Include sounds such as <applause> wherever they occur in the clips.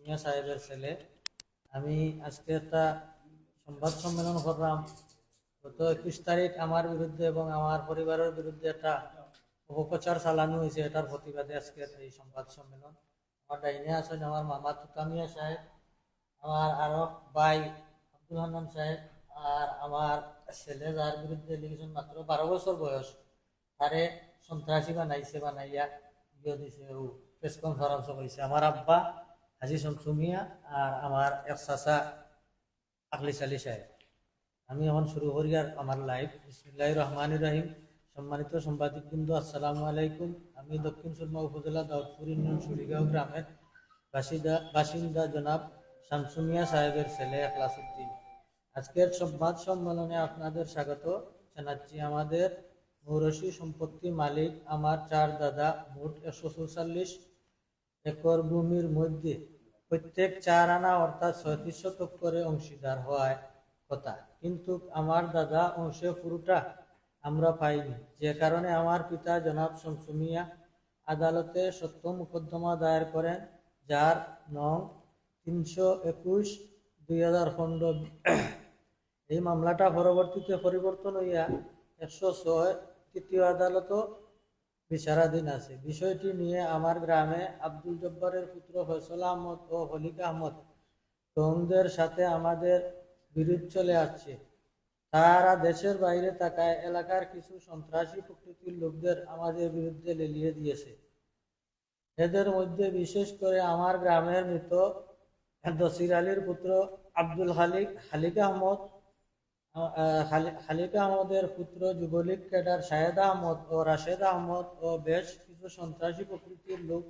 শামসুমিয়া সাহেবের ছেলে। আমি আজকে একটা সংবাদ সম্মেলন করলাম। গত একুশ তারিখ আমার বিরুদ্ধে এবং আমার পরিবারের বিরুদ্ধে একটা অপপ্রচার চালানো হয়েছে, এটার প্রতিবাদে আজকে এই সংবাদ সম্মেলন। আমার ডাইনে আছেন, আমার মামা তুতামিয়া সাহেব, আমার আরও ভাই আব্দুল হান্নান সাহেব, আর আমার ছেলে যার বিরুদ্ধে লিখেছেন মাত্র বারো বছর বয়স, তারে সন্ত্রাসী বানাইছে, বানাইয়া ইয়ে দিছে ও প্রেস কনফারেন্স করেছে আমার আব্বা হাজি শামসুমিয়া আর আমার এক চাচা আকলিস আলী সাহেব। আমি এখন শুরু করি আর আমার লাইভ বিসমুল্লাহ রহমান রাহিম। সম্মানিত সাংবাদিক বৃন্দ আসসালামু আলাইকুম। আমি দক্ষিণ সুরমা উপজেলা দাউদপুর ইউনিয়ন সুরিগাঁও গ্রামের বাসিন্দা বাসিন্দা জনাব শামসুমিয়া সাহেবের ছেলে এখলাসুদ্দিন। আজকের সংবাদ সম্মেলনে আপনাদের স্বাগত জানাচ্ছি। আমাদের মৌরসী সম্পত্তি মালিক আমার চার দাদা, মোট একশো চৌচল্লিশ একর ভূমির মধ্যে প্রত্যেক চার আনা অর্থাৎ ছয়ত্রিশ শতক করে অংশীদার হওয়ায় কথা। কিন্তু আমার দাদা অংশে পুরোটা আমরা পাইনি। যে কারণে আমার পিতা জনাব শামসুমিয়া আদালতে সত্য মোকদ্দমা দায়ের করেন, যার নং তিনশো একুশ দুই হাজার খণ্ড এই মামলাটা পরবর্তীতে পরিবর্তন হইয়া একশো ছয় তৃতীয় আদালতও বিচারাধীন আছে। বিষয়টি নিয়ে আমার গ্রামে আব্দুল জব্বারের পুত্র ফয়সল আহমদ ও হলিক আহমদ টংদের সাথে আমাদের বিরোধ চলে আসছে। তারা দেশের বাইরে থাকায় এলাকার কিছু সন্ত্রাসী প্রকৃতির লোকদের আমাদের বিরুদ্ধে লেলিয়ে দিয়েছে। এদের মধ্যে বিশেষ করে আমার গ্রামের মৃত দসির আলীর পুত্র আব্দুল হালিক খালিক আহমদ খালিক আহমদের পুত্র, যুবলীগ, ক্যাডার শাহেদ আহমদ ও রাশেদ আহমদ ও বেশ কিছু সন্ত্রাসী প্রকৃতির লোক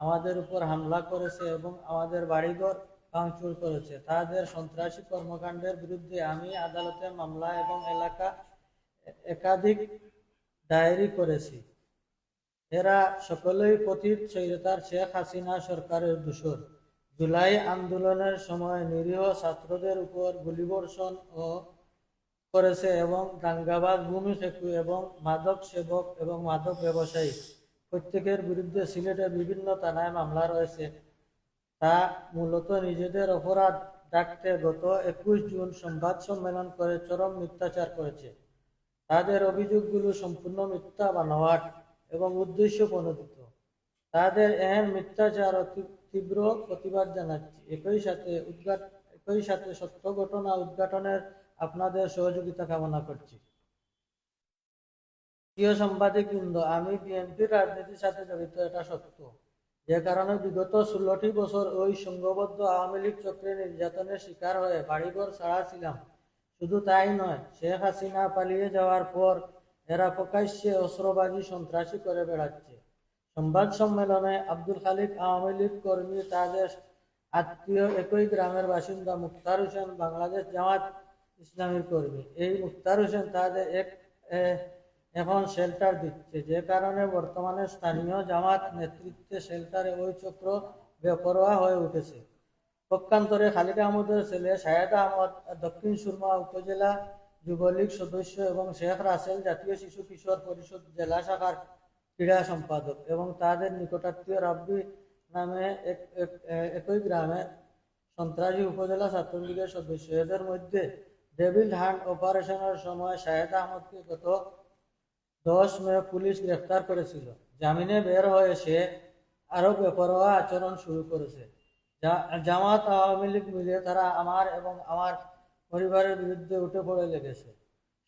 আমাদের উপর হামলা করেছে এবং আমাদের বাড়িঘর ভাঙচুর করেছে। তাদের সন্ত্রাসী কর্মকাণ্ডের বিরুদ্ধে আমি আদালতে মামলা এবং এলাকা একাধিক ডায়েরি করেছি। এরা সকলেই পতিত স্বৈরতার শেখ হাসিনা সরকারের দূষর। জুলাই আন্দোলনের সময় নিরীহ ছাত্রদের উপর গুলিবর্ষণ ও করেছে এবং দাঙ্গাবাজ, ভূমি ফেকু এবং মাদক সেবক এবং মাদক ব্যবসায়ী প্রত্যেকের বিরুদ্ধে সিলেটে বিভিন্ন থানায় মামলা রয়েছে। তা মূলত নিজেদের অপরাধ ডাকতে গত একুশ জুন সংবাদ সম্মেলন করে চরম মিথ্যাচার করেছে। তাদের অভিযোগগুলো সম্পূর্ণ মিথ্যা বানোয়াট এবং উদ্দেশ্য প্রণোদিত তাদের এহেন মিথ্যাচার তীব্র প্রতিবাদ জানাচ্ছি। একই সাথে উদ্ঘাট একই সাথে সত্য ঘটনা উদ্ঘাটনের আপনাদের সহযোগিতা কামনা করছি। প্রিয় সাংবাদিক বৃন্দ, আমি বিএনপির রাজনীতির সাথে জড়িত, এটা সত্য। যে কারণে বিগত ষোলোটি বছর ওই সংঘবদ্ধ আওয়ামী লীগ চক্রের নির্যাতনের শিকার হয়ে বাড়িঘর ছাড়া ছিলাম শুধু তাই নয়, শেখ হাসিনা পালিয়ে যাওয়ার পর এরা প্রকাশ্যে অস্ত্রবাজি সন্ত্রাসী করে বেড়াচ্ছে। সংবাদ সম্মেলনে আব্দুল খালিক আওয়ামী লীগ কর্মী তাদের আত্মীয় একই গ্রামের বাসিন্দা মুক্তার হোসেন, বাংলাদেশ জামাত ইসলামীর কর্মী। এই মুক্তার হোসেন তাদের এক এখন শেল্টার দিচ্ছে। যে কারণে বর্তমানে স্থানীয় জামাত নেতৃত্বে শেল্টারে ওই চক্র বেপরোয়া হয়ে উঠেছে। পক্ষান্তরে খালিদ আহমদের ছেলে শাহেদ আহমদ, দক্ষিণ সুরমা উপজেলা যুবলীগ সদস্য এবং শেখ রাসেল জাতীয় শিশু কিশোর পরিষদ জেলা শাখার ক্রীড়া সম্পাদক এবং তাদের নিকটাত্মীয় রাব্বি নামে এক, এক- একই গ্রামে সন্ত্রাসী উপজেলা ছাত্রলীগের সদস্য। এদের মধ্যে ডেভিল হ্যান্ড অপারেশনের সময় শাহেদ আহমদকে গত দশ মে পুলিশ গ্রেফতার করেছিল। জামিনে বের হয়ে সে আরও বেপরোয়া আচরণ শুরু করেছে। জামাত আওয়ামী লীগ মিলে তারা আমার এবং আমার পরিবারের বিরুদ্ধে উঠে পড়ে লেগেছে।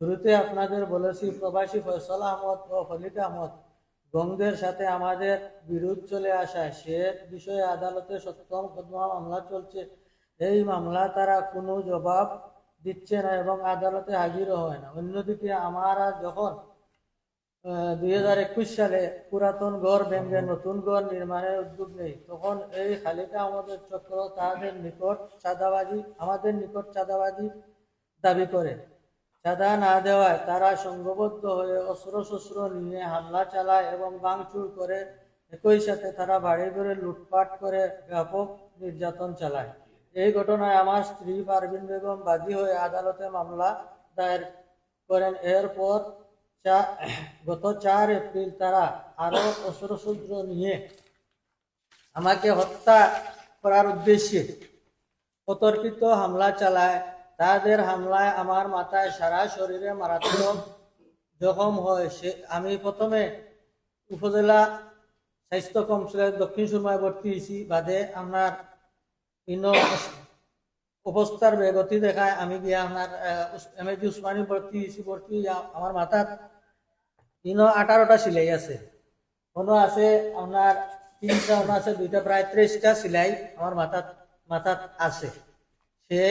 শুরুতে আপনাদের বলেছি, প্রবাসী ফয়সল আহমদ ও ফলিক আহমদ গঙ্গের সাথে আমাদের বিরোধ চলে আসায় সে বিষয়ে আদালতে সত্য মোকদ্দমা মামলা চলছে। এই মামলা তারা কোনো জবাব দিচ্ছে না এবং আদালতে হাজিরও হয় না। অন্যদিকে আমরা যখন দুই হাজার একুশ সালে পুরাতন ঘর ভেঙে নতুন ঘর নির্মাণের উদ্যোগ নেই, তখন এই খালিকা আমাদের চক্র তাদের নিকট চাঁদাবাজি, আমাদের নিকট চাঁদাবাজি দাবি করে। চাঁদা না দেওয়ায় তারা সংঘবদ্ধ হয়ে অস্ত্র শস্ত্র নিয়ে হামলা চালায় এবং ভাঙচুর করে। একই সাথে তারা বাড়ি ঘরে লুটপাট করে ব্যাপক নির্যাতন চালায়। এই ঘটনায় আমার স্ত্রী পারভিন বেগম বাদী হয়ে আদালতে মামলা দায়ের করেন। এরপর গত চার এপ্রিল তারা আরও অস্ত্রশস্ত্র নিয়ে আমাকে হত্যা করার উদ্দেশ্যে অতর্কিত হামলা চালায়। তাদের হামলায় আমার মাথায় সারা শরীরে মারাত্মক জখম হয়। সে, আমি প্রথমে উপজেলা স্বাস্থ্য কমপ্লেক্স দক্ষিণ সুরমায় ভর্তি হয়েছি বাদে আপনার ইন অবস্থার বেগতি দেখায়। আমি গিয়া আপনার এম এজি উসমানী ভর্তি হয়েছি ভর্তি আমার মাথার ইন আঠারোটা সিলাই আছে। কোনো আছে আপনার তিনটা, কোনো আছে, দুইটা প্রায় ত্রিশটা সিলাই আমার মাথার মাথার আছে। সে,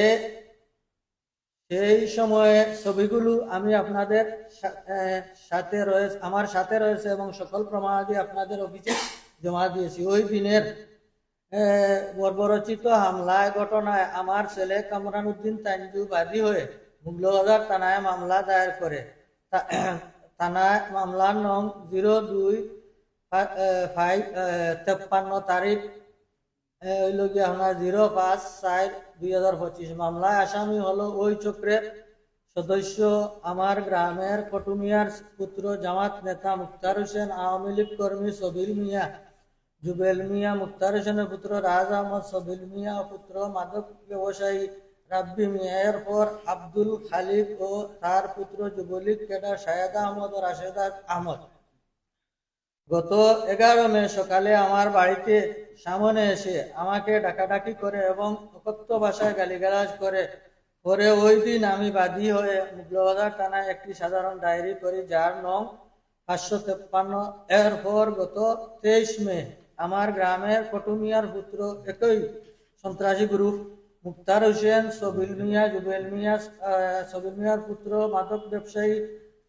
সেই সময়ে ছবিগুলো আমি আপনাদের সাথে রয়েছে আমার সাথে রয়েছে এবং সকল প্রমাণাদি আপনাদের অফিসে জমা দিয়েছি। ওই দিনের বর্বরচিত হামলায় ঘটনায় আমার ছেলে কামরান উদ্দিন তানজু বাদী হয়ে মুগলবাজার থানায় মামলা দায়ের করে। <coughs> থানায় মামলার নং জিরো দুই ফাইভ তেপ্পান্ন তারিখ, এ হইল গিয়ে আপনার জিরো পাঁচ চার দুই হাজার পঁচিশ। মামলায় আসামি হলো ওই চক্রের সদস্য আমার গ্রামের কটুমিয়ার পুত্র জামাত নেতা মুক্তার হোসেন, আওয়ামী লীগ কর্মী সবিল মিয়া। জুবেল মিয়া মুক্তার হোসেনের পুত্র রাজ আহমদ সবিল মিয়া পুত্র মাদক ব্যবসায়ী রাব্বি মিয়া এরপর আব্দুল খালিক ও তার পুত্র যুবলীগ ক্যাডার শাহেদ আহমদ ও রাশেদ আহমদ। গত এগারো মে সকালে আমার বাড়িতে সামনে এসে আমাকে ডাকাডাকি করে এবং অকথ্য ভাষায় গালিগালাজ করে। পরে ওই দিন আমি বাদী হয়ে মুগলবাজার থানায় একটি সাধারণ ডায়েরি করি যার নং পাঁচশো তেপ্পান্ন। এরপর গত তেইশ মে আমার গ্রামের কটুমিয়ার পুত্র একই সন্ত্রাসী গ্রুপ মুক্তার হোসেন সবিল মিয়া জুবেল মিয়া সবিল মিয়ার পুত্র মাদক ব্যবসায়ী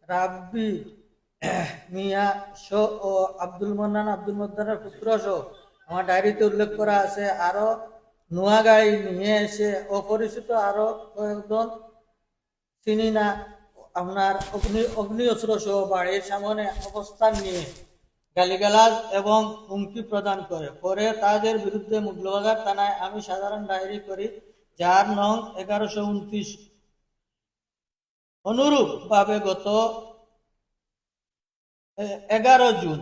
রাব্বি মিয়া শো ও আব্দুল মন্নান আব্দুল মদ্দানের পুত্র সহ আমার ডায়েরিতে উল্লেখ করা আছে আরও নোয়া গাড়ি নিয়ে এসে অপরিচিত আরও কয়েকজন চিনি না আপনার অগ্নি অগ্নি অস্ত্র সহ বাড়ির সামনে অবস্থান নিয়ে। গালিগালাজ এবং হুমকি প্রদান করে। পরে তাদের বিরুদ্ধে মুগলবাজার থানায় আমি সাধারণ ডায়েরি করি, যার নং এগারোশো উনত্রিশ। অনুরূপ ভাবে গত এগারো জুন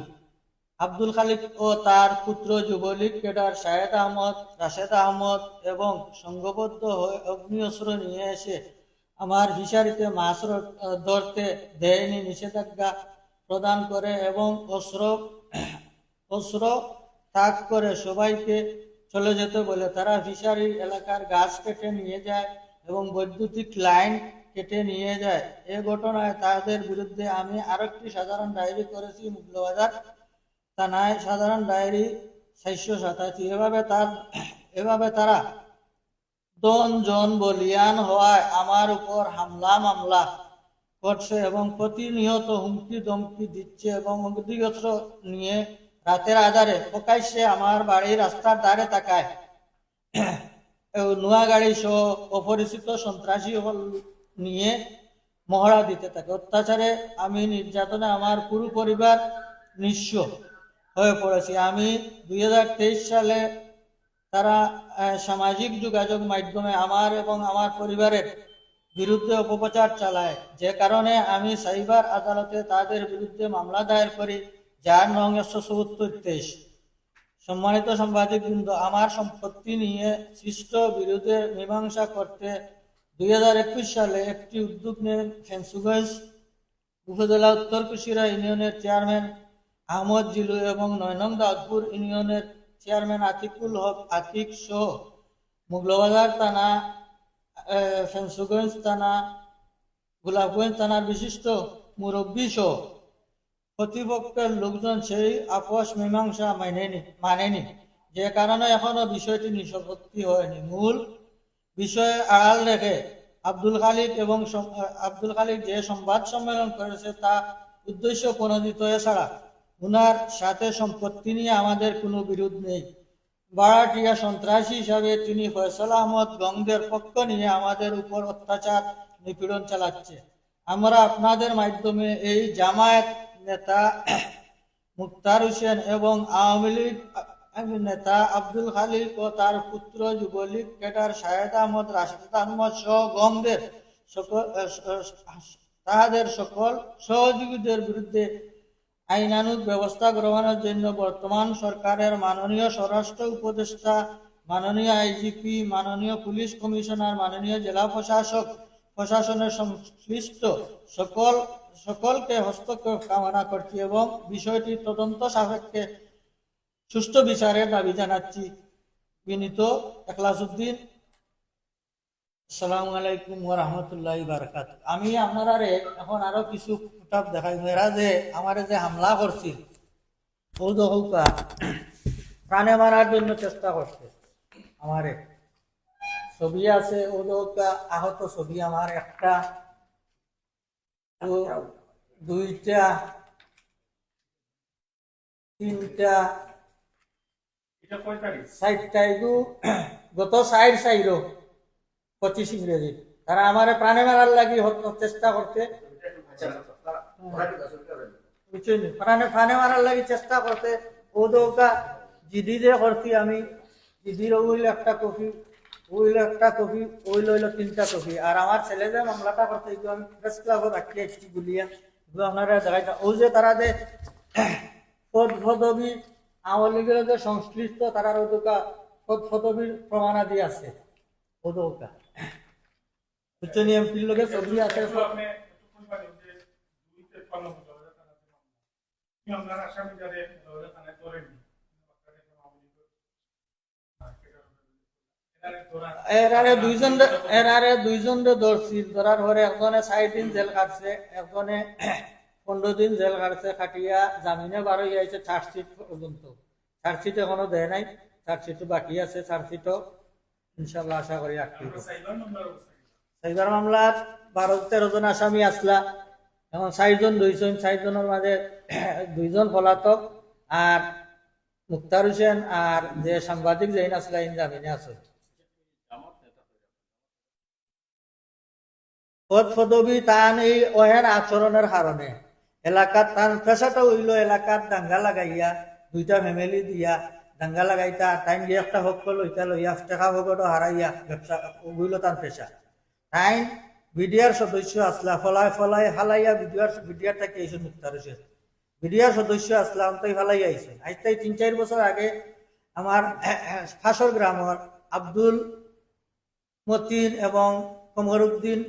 আব্দুল খালিক ও তার পুত্র যুবলীগ ক্যাডার শাহেদ আহমদ, রাশেদ আহমদ এবং সংঘবদ্ধ হয়ে অগ্নিঅস্ত্র নিয়ে এসে আমার ফিশারিতে মাছ ধরতে দেয়নি নিষেধাজ্ঞা প্রদান করে এবং অস্ত্র অস্ত্র তাক করে সবাইকে চলে যেতে বলে তারা ফিশারি এলাকার গাছ কেটে নিয়ে যায় এবং বৈদ্যুতিক লাইন কেটে নিয়ে যায়। এ ঘটনায় তাদের বিরুদ্ধে আমি আরেকটি সাধারণ ডায়েরি করেছি, মুগলবাজার থানায় সাধারণ ডায়েরি চারশো সাতাশি। এভাবে তার, এভাবে তারা দন জন বলিয়ান হওয়ায় আমার উপর হামলা মামলা করছে এবং প্রতিনিয়ত হুমকি দমকি দিচ্ছে এবং অগ্নিগস্ত্র নিয়ে রাতের আধারে প্রকাশ্যে আমার বাড়ির রাস্তার ধারে তাকায়। নোয়া গাড়ি সহ অপরিচিত সন্ত্রাসী নিয়ে মহড়া দিতে থাকে। অত্যাচারে আমি নির্যাতনে আমার পুরো পরিবার নিঃস্ব হয়ে পড়েছি। আমি দুই হাজার তেইশ সালে তারা সামাজিক যোগাযোগ মাধ্যমে আমার এবং আমার পরিবারের বিরুদ্ধে অপপ্রচার চালায়। যে কারণে আমি সাইবার আদালতে তাদের বিরুদ্ধে মামলা দায়ের করি, যার নং একশো চৌত্তর তেইশ। সম্মানিত সাংবাদিক বৃন্দ আমার সম্পত্তি নিয়ে সৃষ্ট বিরোধে মীমাংসা করতে দুই হাজার একুশ সালে একটি উদ্যোগ নেন ফেন্সুগঞ্জ উপজেলা উত্তর কুশিরা ইউনিয়নের চেয়ারম্যান আহমদ জিলু এবং নয় নং দাউদপুর ইউনিয়নের চেয়ারম্যান আতিকুল হক আতিক সহ মুগলবাজার থানা আহ, ফেন্সুগঞ্জ থানা গোলাপগঞ্জ থানার বিশিষ্ট মুরব্বী সহ প্রতিপক্ষের লোকজন সেই আপোষ মীমাংসা মানেনি মানেনি। যে কারণে এখনও বিষয়টি নিষ্পত্তি হয়নি। মূল বিষয়ে আড়াল রেখে আব্দুল খালিক এবং আব্দুল খালিক যে সংবাদ সম্মেলন করেছে তা উদ্দেশ্য প্রণোদিত। এছাড়া উনার সাথে সম্পত্তি নিয়ে আমাদের কোনো বিরোধ নেই। বারাটিয়া সন্ত্রাসী হিসাবে তিনি ফয়সাল আহমদ গঙ্গের পক্ষ নিয়ে আমাদের উপর অত্যাচার, নিপীড়ন চালাচ্ছে। আমরা আপনাদের মাধ্যমে এই জামায়াত নেতা <coughs> মুক্তার হোসেন এবং আওয়ামী লীগ নেতা আব্দুল খালিক ও তার পুত্র যুবলীগ ক্যাডার শাহেদ আহমদ, রাশেদ আহমদ সহ গঙ্গের সকল তাহাদের সকল সহযোগীদের বিরুদ্ধে আইনানুগ ব্যবস্থা গ্রহণের জন্য বর্তমান সরকারের মাননীয় স্বরাষ্ট্র উপদেষ্টা, মাননীয় আইজিপি, মাননীয় পুলিশ কমিশনার, মাননীয় জেলা প্রশাসক, প্রশাসনের সংশ্লিষ্ট সকল, সকলকে হস্তক্ষেপ কামনা করছি এবং বিষয়টি তদন্ত সাপেক্ষে সুষ্ঠু বিচারের দাবি জানাচ্ছি। বিনীত এখলাসুদ্দিন আসসালামু আলাইকুম ওয়া রাহমাতুল্লাহি বারাকাত আমি আপনারারে এখন আরও কিছু ফুটাপ দেখাই। এরা যে আমারে যে হামলা করছিল বৌদ্ধ হৌকা প্রাণে মারার জন্য চেষ্টা করছে আমারে। ছবি আছে ওদৌকা আহত ছবি আমার একটা। দুইটা তিনটা এগু গত সাইড সাইডও পঁচিশ ইংরেজি। তারা আমার প্রাণে মারার লাগি চেষ্টা করতে। বুঝছেন? প্রাণে প্রাণে মারার লাগি চেষ্টা করতে। ও দৌকা জিডি যে করছি আমি জিডির ওইল একটা কপি, ওইল একটা কপি, ওইল হইল তিনটা কপি। আর আমার ছেলে যে মামলাটা করতে এগুলো আমি প্রেস ক্লাবত রাখি একটি গুলিয়া। এগুলো আপনারা দেখাইতা ও যে তারা যে পদ পদবী আওয়ামী লীগের যে সংশ্লিষ্ট তারা ওদৌকা পদ পদবীর প্রমাণাদি আছে। ওদৌকা বুঝছেন এমপির লোকের ছবি আছে একটু আপনি একটু কইবেন যে দুই তেপ্পান্ন দলের থানাতে মামলা। কি আপনার আসামি যারা দলের থানায় ধরেননি এরারে দুইজন এরারে দুইজন ধরছি। ধরার পরে একজনে ষাট দিন জেল কাটছে একজনে পনেরো দিন জেল কাটছে খাটিয়া জামিনে বার যাইছে চার্জশিট পর্যন্ত। চার্জশিট এখনও দেয় নাই। চার্জশিট বাকি আছে। চার্জশিটও ইনশাল্লাহ আশা করি রাখতে সাইবার মামলার বারো, তেরো জন আসামি আসলা। এখন চারজন দুইজন চারজনের মাঝে <clears throat> দুইজন পলাতক আর মুক্তার হোসেন আর যে সাংবাদিক যেইন আসলা ইন জামিনে আছে। পদ পদবী তান এই অহের আচরণের কারণে এলাকার তান পেশাটা হইল এলাকার দাঙ্গা লাগাইয়া, দুইটা ফ্যামিলি দিয়া দাঙ্গা লাগাইতা, টাইম দিয়ে একটা হক লইতা লইয়া টাকা ভগটো হারাইয়া ব্যবসা হইল তার পেশা তাই বিডিআর সদস্য আসলা, ফলাই ফলাই হালাইয়া বিডিআর বিডিআর থেকে আইসে মুক্তার হোসেন। বিডিআর সদস্য আসলাম তাই ফালাই আইসে আজ তাই তিন চার বছর আগে আমার <clears throat> ফাঁসর গ্রামের আব্দুল মতিন এবং কমরুদ্দিন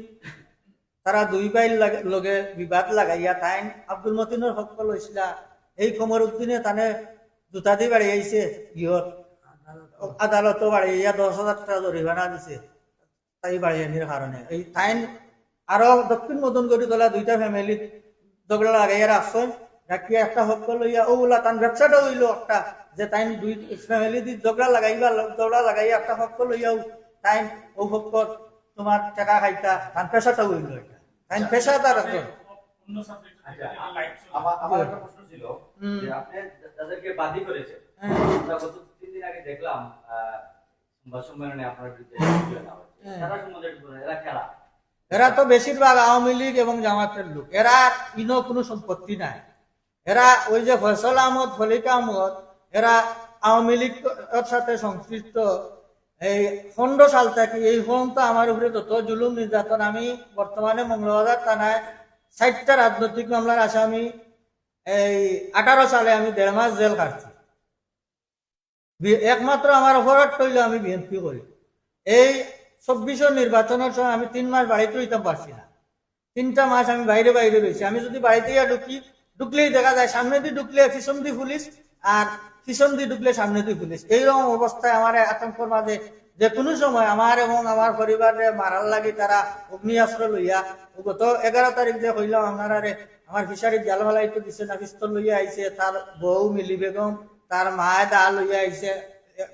তারা দুই বাইর লাগ- বিবাদ লাগাইয়া তাই আব্দুল মতিনের হক লইছিলা এই কমরুদ্দিনে তানে জোতা দি বাড়ি আইছে, ইহত। আদালত বাড়িয়া দশ হাজার টাকা জরিমানা দিছে। তাই বাড়ি আনির কারণে। এই তাইন আরও দক্ষিণ মদন গড়ি তোলা দুইটা ফ্যামিলি দগড়া লাগাইয়া রাখছে রাখিয়া একটা হক লইয়া ওগুলা তান ব্যবসাটা হইল একটা। যে তাইন দুই ফ্যামিলি দি দগড়া লাগাইবা দগড়া লাগাইয়া একটা হক লইয়াও তাইন ও হক তোমার টাকা খাইতা তান পেশাটা হইল এটা। তাইন পেশা তার এখন অন্য সাবজেক্ট আচ্ছা, আমার একটা প্রশ্ন ছিল যে আপনি তাদেরকে বাদী করেছেন। হ্যাঁ। গত তিন দিন আগে দেখলাম সম্মেলনে আপনার বিরুদ্ধে <laughs> হ্যাঁ। এরা তো বেশিরভাগ আওয়ামী লীগ এবং জামাতের লোক। এরা ইনো কোনো সম্পত্তি নাই। এরা ওই যে ফয়সল আহমদ ফলিক আহমদ এরা আওয়ামী লীগের সাথে সংশ্লিষ্ট। এই পনেরো সাল থেকে এই পর্যন্ত আমার উপরে যত জুলুম নির্যাতন আমি বর্তমানে মঙ্গলবাজার থানায় ষাটটা রাজনৈতিক মামলার আসামি। এই আঠারো সালে আমি দেড় মাস জেল কাটছি একমাত্র আমার অপরাধ হইলে আমি বিএনপি করি। এই চব্বিশের নির্বাচনের সময় আমি তিন মাস বাড়িতে হইতে পারছি না। তিনটা মাস আমি বাইরে বাইরে রয়েছি। আমি যদি বাড়িতে গিয়ে ঢুকি, ঢুকলেই দেখা যায় সামনে দিয়ে ঢুকলে পিছন দিয়ে পুলিশ আর পিছন দিয়ে ঢুকলে সামনে দিয়ে পুলিশ। এইরকম অবস্থায় আমার আতঙ্কর মাঝে যে কোনো সময় আমার এবং আমার পরিবারে মারার লাগি তারা অগ্নিয়াস্ত্র লইয়া, গত এগারো তারিখ যে হইলাম আপনারা আমার ফিসারি জাল দিছে না পিস্তল লইয়া আইছে, তার বউ মিলি বেগম, তার মায় দা লইয়া আইছে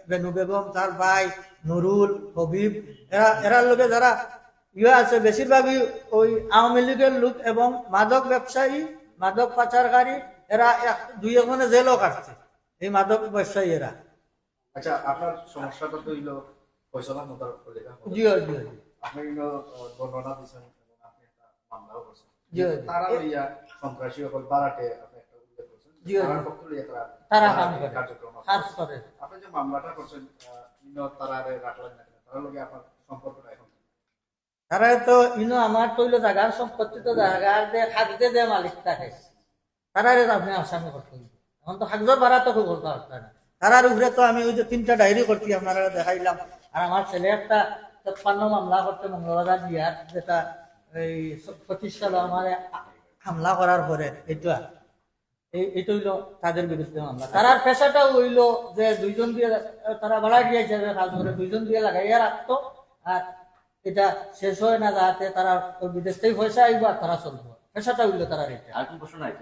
বেনু বেগম, তার ভাই নুরুল হবিব এরা এরার লোকে যারা ইয়ে আছে বেশিরভাগই ওই আওয়ামী লীগের লোক এবং মাদক ব্যবসায়ী মাদক পাচারকারী এরা দুই এখানে জেলও কাটছে এই মাদক ব্যবসায়ী এরা আচ্ছা আপনার সমস্যাটা তো হইল ফয়সলা করে জি। আপনি বর্ণনা আপনি একটা মামলাও করছেন। তারা লইয়া সন্ত্রাসী সকল বারাটে আপনি একটা উল্লেখ করছেন জি, জি। তারার পক্ষ লইয়া তারা তারা কাম বারাটে করে। কার্যক্রম আপনি যে মামলাটা করছেন তারা তো ইনো আমার তৈল জায়গার সম্পত্তি তো জায়গার যে খাদ্যে যে মালিক থাকে তারা আপনি আসামি করতে হইবে। এখন তো কাগজের বাড়া তো না তারার উপরে তো আমি ওই যে তিনটা ডায়েরি করছি, আপনারা দেখাইলাম। আর আমার ছেলে একটা তেপ্পান্ন মামলা করতে মঙ্গলবার বিয়ার যেটা এই পঁচিশ সালে আমার হামলা করার পরে, এইটা এই এটা হইল তাদের বিরুদ্ধে মামলা। তারার পেশাটা হইল যে দুইজন দিয়ে, তারা ভাড়া দিয়েছে যে কাজ দুইজন দিয়ে লাগাইয়া রাখতো আর এটা শেষ হয় না যাতে তারা বিদেশ থেকে পয়সা আইব আর তারা চলবো। পেশাটা হইল তারা আর কি প্রশ্ন নাই